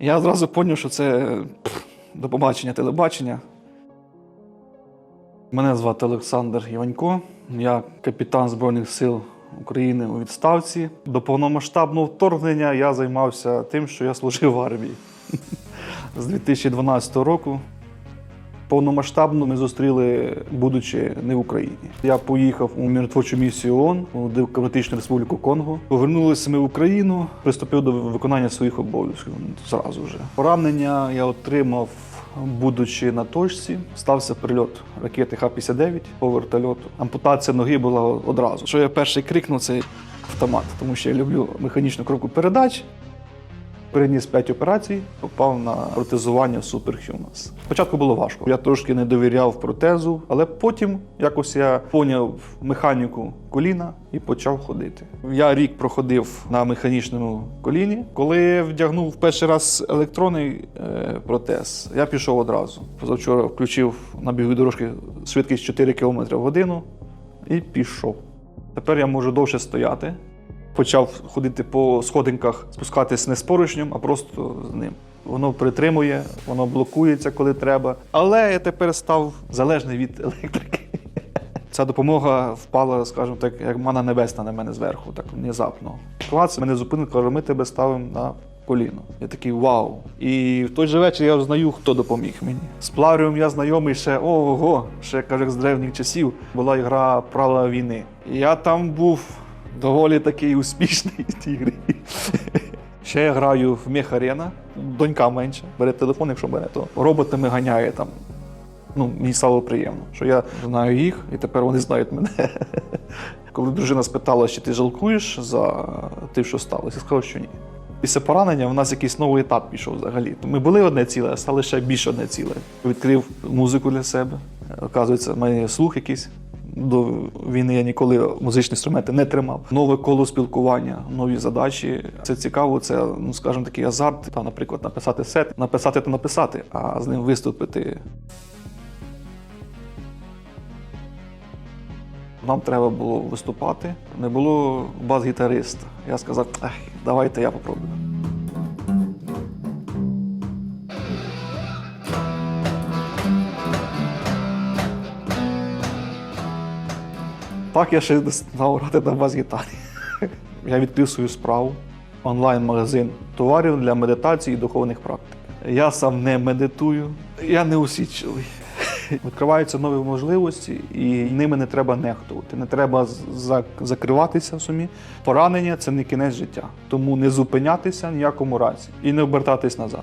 Я одразу зрозумів, що це до побачення телебачення. Мене звати Олександр Іванько, я капітан Збройних сил України у відставці. До повномасштабного вторгнення я займався тим, що я служив в армії. З 2012 року повномасштабно ми зустріли, будучи не в Україні. Я поїхав у миротворчу місію ООН у Демократичну Республіку Конго. Повернулися ми в Україну, приступив до виконання своїх обов'язків зразу вже. Поранення я отримав, будучи на точці. Стався прильот ракети Х-59 по вертольоту. Ампутація ноги була одразу. Що я перший крикнув, це автомат, тому що я люблю механічну коробку передач. Переніс 5 операцій, попав на протезування Superhumans. Спочатку було важко. Я трошки не довіряв протезу, але потім якось я поняв механіку коліна і почав ходити. Я рік проходив на механічному коліні. Коли вдягнув перший раз електронний е, протез, я пішов одразу. Позавчора включив на бігові дорожки швидкість 4 км в годину і пішов. Тепер я можу довше стояти. Почав ходити по сходинках, спускатись не з поручнем, а просто з ним. Воно притримує, воно блокується, коли треба. Але я тепер став залежний від електрики. Ця допомога впала, скажімо так, як мана небесна на мене зверху, так внезапно. Клац мене зупинив, каже, ми тебе ставимо на коліно. Я такий вау. І в той же вечір я знаю, хто допоміг мені. З Плавріум я знайомий ще ого, ще каже, з древніх часів була гра Правила війни. Я там був доволі такий успішний в тій грі. Ще я граю в Мех Арена. Донька менше. Бере телефон, якщо бере, то роботами ганяє там. Ну, мені стало приємно, що я знаю їх, і тепер вони знають мене. Коли дружина спитала, чи ти жалкуєш за те, що сталося, я сказав, що ні. Після поранення в нас якийсь новий етап пішов взагалі. Ми були одне ціле, а стали ще більше одне ціле. Відкрив музику для себе. Оказується, в мене є слух якийсь. До війни я ніколи музичні інструменти не тримав. Нове коло спілкування, нові задачі. Це цікаво, це, ну скажімо, такий азарт. Та, наприклад, написати сет, написати то написати, а з ним виступити. Нам треба було виступати. Не було бас-гітариста. Я сказав, давайте я попробую. Так я ще знав грати на бас-гітарі. Я відкрив свою справу, онлайн-магазин товарів для медитації і духовних практик. Я сам не медитую, я не усічливий. Відкриваються нові можливості, і ними не треба нехтувати. Не треба закриватися в сумі. Поранення це не кінець життя. Тому не зупинятися ніякому разі і не обертатись назад.